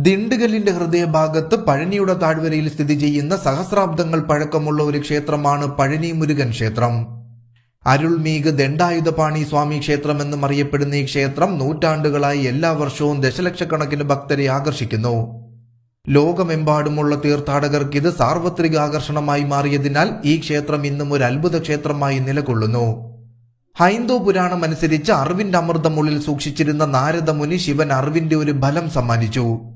ദിണ്ടുകല്ലിന്റെ ഹൃദയഭാഗത്ത് പഴനിയുടെ താഴ്വരയിൽ സ്ഥിതി ചെയ്യുന്ന സഹസ്രാബ്ദങ്ങൾ പഴക്കമുള്ള ഒരു ക്ഷേത്രമാണ് പഴനി മുരുകൻ ക്ഷേത്രം. അരുൾമീക് ദണ്ഡായുധപാണി സ്വാമി ക്ഷേത്രം എന്നും അറിയപ്പെടുന്ന ഈ ക്ഷേത്രം നൂറ്റാണ്ടുകളായി എല്ലാ വർഷവും ദശലക്ഷക്കണക്കിന് ഭക്തരെ ആകർഷിക്കുന്നു. ലോകമെമ്പാടുമുള്ള തീർത്ഥാടകർക്ക് ഇത് സാർവത്രിക ആകർഷണമായി മാറിയതിനാൽ ഈ ക്ഷേത്രം ഇന്നും ഒരു അത്ഭുത ക്ഷേത്രമായി നിലകൊള്ളുന്നു. ഹൈന്ദവ പുരാണമനുസരിച്ച് അറിവിന്റെ അമൃതം ഉള്ളിൽ സൂക്ഷിച്ചിരുന്ന നാരദമുനി ശിവൻ അറിവിന്റെ ഒരു ഫലം സമ്മാനിച്ചു.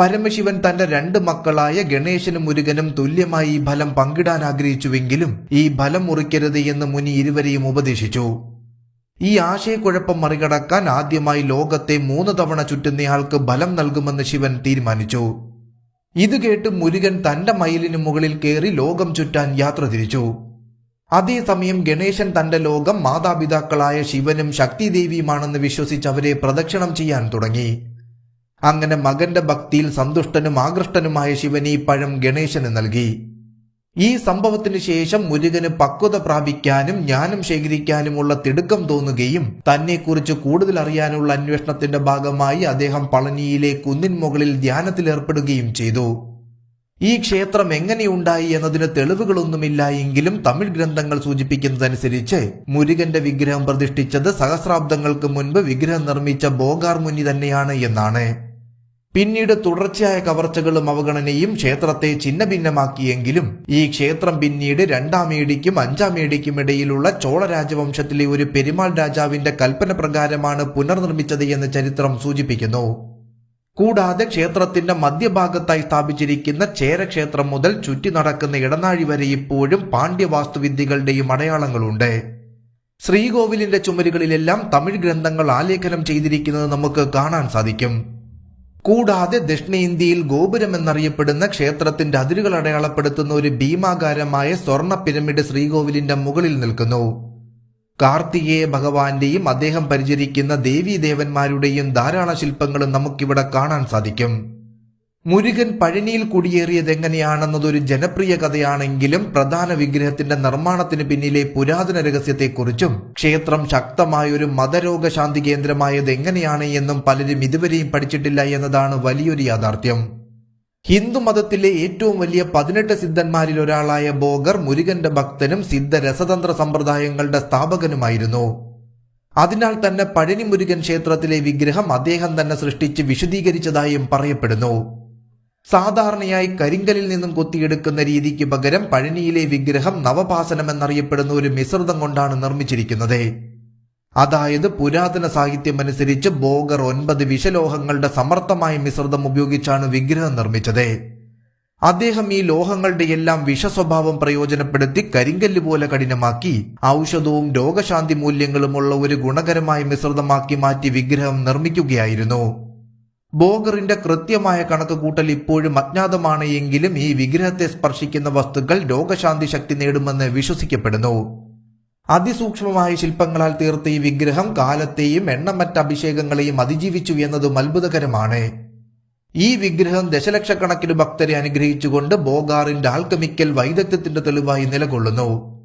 പരമശിവൻ തന്റെ രണ്ട് മക്കളായ ഗണേശനും മുരുകനും തുല്യമായി ഈ ഫലം പങ്കിടാൻ ആഗ്രഹിച്ചുവെങ്കിലും ഈ ഫലം മുറിക്കരുത് എന്ന് മുനി ഇരുവരെയും ഉപദേശിച്ചു. ഈ ആശയക്കുഴപ്പം മറികടക്കാൻ ആദ്യമായി ലോകത്തെ മൂന്ന് തവണ ചുറ്റുന്നയാൾക്ക് ഫലം നൽകുമെന്ന് ശിവൻ തീരുമാനിച്ചു. ഇത് കേട്ട് മുരുകൻ തന്റെ മയിലിന് മുകളിൽ കയറി ലോകം ചുറ്റാൻ യാത്ര തിരിച്ചു. അതേസമയം ഗണേശൻ തന്റെ ലോകം മാതാപിതാക്കളായ ശിവനും ശക്തിദേവിയുമാണെന്ന് വിശ്വസിച്ച് അവരെ പ്രദക്ഷിണം ചെയ്യാൻ തുടങ്ങി. അങ്ങനെ മകന്റെ ഭക്തിയിൽ സന്തുഷ്ടനും ആകൃഷ്ടനുമായ ശിവൻ ഈ പഴം ഗണേശന് നൽകി. ഈ സംഭവത്തിന് ശേഷം മുരുകന് പക്വത പ്രാപിക്കാനും ജ്ഞാനം ശേഖരിക്കാനുമുള്ള തിടുക്കം തോന്നുകയും തന്നെക്കുറിച്ച് കൂടുതൽ അറിയാനുള്ള അന്വേഷണത്തിന്റെ ഭാഗമായി അദ്ദേഹം പളനിയിലെ കുന്നിൻ മുകളിൽ ധ്യാനത്തിലേർപ്പെടുകയും ചെയ്തു. ഈ ക്ഷേത്രം എങ്ങനെയുണ്ടായി എന്നതിന് തെളിവുകളൊന്നുമില്ല എങ്കിലും തമിഴ് ഗ്രന്ഥങ്ങൾ സൂചിപ്പിക്കുന്നതനുസരിച്ച് മുരുകന്റെ വിഗ്രഹം പ്രതിഷ്ഠിച്ചത് സഹസ്രാബ്ദങ്ങൾക്ക് മുൻപ് വിഗ്രഹം നിർമ്മിച്ച ബോഗാർ മുനി തന്നെയാണ് എന്നാണ്. പിന്നീട് തുടർച്ചയായ കവർച്ചകളും അവഗണനയും ക്ഷേത്രത്തെ ഛിന്ന ഭിന്നമാക്കിയെങ്കിലും ഈ ക്ഷേത്രം പിന്നീട് രണ്ടാം ഏടിക്കും അഞ്ചാം ഏടിക്കും ഇടയിലുള്ള ചോള രാജവംശത്തിലെ ഒരു പെരുമാൾ രാജാവിന്റെ കൽപ്പന പ്രകാരമാണ് പുനർനിർമ്മിച്ചത് എന്ന് ചരിത്രം സൂചിപ്പിക്കുന്നു. കൂടാതെ ക്ഷേത്രത്തിന്റെ മധ്യഭാഗത്തായി സ്ഥാപിച്ചിരിക്കുന്ന ചേരക്ഷേത്രം മുതൽ ചുറ്റി നടക്കുന്ന ഇടനാഴി വരെ ഇപ്പോഴും പാണ്ഡ്യവാസ്തുവിദ്യകളുടെയും അടയാളങ്ങളുണ്ട്. ശ്രീകോവിലിന്റെ ചുമരുകളിലെല്ലാം തമിഴ് ഗ്രന്ഥങ്ങൾ ആലേഖനം ചെയ്തിരിക്കുന്നത് നമുക്ക് കാണാൻ സാധിക്കും. കൂടാതെ ദക്ഷിണേന്ത്യയിൽ ഗോപുരം എന്നറിയപ്പെടുന്ന ക്ഷേത്രത്തിന്റെ അതിരുകൾ അടയാളപ്പെടുത്തുന്ന ഒരു ഭീമാകാരമായ സ്വർണ പിരമിഡ് ശ്രീകോവിലിന്റെ മുകളിൽ നിൽക്കുന്നു. കാർത്തികേയ ഭഗവാന്റെയും അദ്ദേഹം പരിചരിക്കുന്ന ദേവീദേവന്മാരുടെയും ധാരാളം ശില്പങ്ങളും നമുക്കിവിടെ കാണാൻ സാധിക്കും. മുരുകൻ പഴനിയിൽ കുടിയേറിയത് എങ്ങനെയാണെന്നതൊരു ജനപ്രിയ കഥയാണെങ്കിലും പ്രധാന വിഗ്രഹത്തിന്റെ നിർമ്മാണത്തിന് പിന്നിലെ പുരാതന രഹസ്യത്തെക്കുറിച്ചും ക്ഷേത്രം ശക്തമായ ഒരു മതരോഗശാന്തി കേന്ദ്രമായത് എങ്ങനെയാണ് എന്നും പലരും ഇതുവരെയും പഠിച്ചിട്ടില്ല എന്നതാണ് വലിയൊരു യാഥാർത്ഥ്യം. ഹിന്ദു മതത്തിലെ ഏറ്റവും വലിയ പതിനെട്ട് സിദ്ധന്മാരിൽ ഒരാളായ ബോഗർ മുരുകന്റെ ഭക്തനും സിദ്ധ രസതന്ത്ര സമ്പ്രദായങ്ങളുടെ സ്ഥാപകനുമായിരുന്നു. അതിനാൽ തന്നെ പഴനി മുരുകൻ ക്ഷേത്രത്തിലെ വിഗ്രഹം അദ്ദേഹം തന്നെ സൃഷ്ടിച്ച് വിശദീകരിച്ചതായും പറയപ്പെടുന്നു. സാധാരണയായി കരിങ്കലിൽ നിന്നും കൊത്തിയെടുക്കുന്ന രീതിക്ക് പകരം പഴനിയിലെ വിഗ്രഹം നവപാസനം എന്നറിയപ്പെടുന്ന ഒരു മിശ്രിതം കൊണ്ടാണ് നിർമ്മിച്ചിരിക്കുന്നത്. അതായത് പുരാതന സാഹിത്യമനുസരിച്ച് ബോഗർ ഒൻപത് വിഷലോഹങ്ങളുടെ സമർത്ഥമായ മിശ്രിതം ഉപയോഗിച്ചാണ് വിഗ്രഹം നിർമ്മിച്ചത്. അദ്ദേഹം ഈ ലോഹങ്ങളുടെ എല്ലാം വിഷസ്വഭാവം പ്രയോജനപ്പെടുത്തി കരിങ്കല്ല് പോലെ കഠിനമാക്കി ഔഷധവും രോഗശാന്തി മൂല്യങ്ങളുമുള്ള ഒരു ഗുണകരമായ മിശ്രിതമാക്കി മാറ്റി വിഗ്രഹം നിർമ്മിക്കുകയായിരുന്നു. ബോഗറിന്റെ കൃത്യമായ കണക്കുകൂട്ടൽ ഇപ്പോഴും അജ്ഞാതമാണ് എങ്കിലും ഈ വിഗ്രഹത്തെ സ്പർശിക്കുന്ന വസ്തുക്കൾ രോഗശാന്തി ശക്തി നേടുമെന്ന് വിശ്വസിക്കപ്പെടുന്നു. അതിസൂക്ഷ്മമായ ശില്പങ്ങളാൽ തീർത്ത ഈ വിഗ്രഹം കാലത്തെയും എണ്ണമറ്റ അഭിഷേകങ്ങളെയും അതിജീവിച്ചു എന്നതും അത്ഭുതകരമാണ്. ഈ വിഗ്രഹം ദശലക്ഷക്കണക്കിന് ഭക്തരെ അനുഗ്രഹിച്ചുകൊണ്ട് ബോഗാറിന്റെ ആൽക്കമിക്കൽ വൈദഗ്ധ്യത്തിന്റെ തെളിവായി നിലകൊള്ളുന്നു.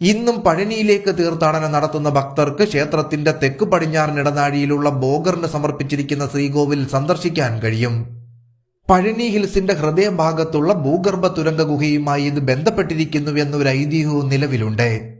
ഇന്നും പഴനിയിലേക്ക് തീർത്ഥാടനം നടത്തുന്ന ഭക്തർക്ക് ക്ഷേത്രത്തിന്റെ തെക്ക് പടിഞ്ഞാറൻ ഇടനാഴിയിലുള്ള ബോഗറിന് സമർപ്പിച്ചിരിക്കുന്ന ശ്രീകോവിൽ സന്ദർശിക്കാൻ കഴിയും. പഴനി ഹിൽസിന്റെ ഹൃദയഭാഗത്തുള്ള ഭൂഗർഭ തുരങ്ക ഗുഹയുമായി ഇത് ബന്ധപ്പെട്ടിരിക്കുന്നു എന്നൊരു ഐതിഹ്യവും നിലവിലുണ്ട്.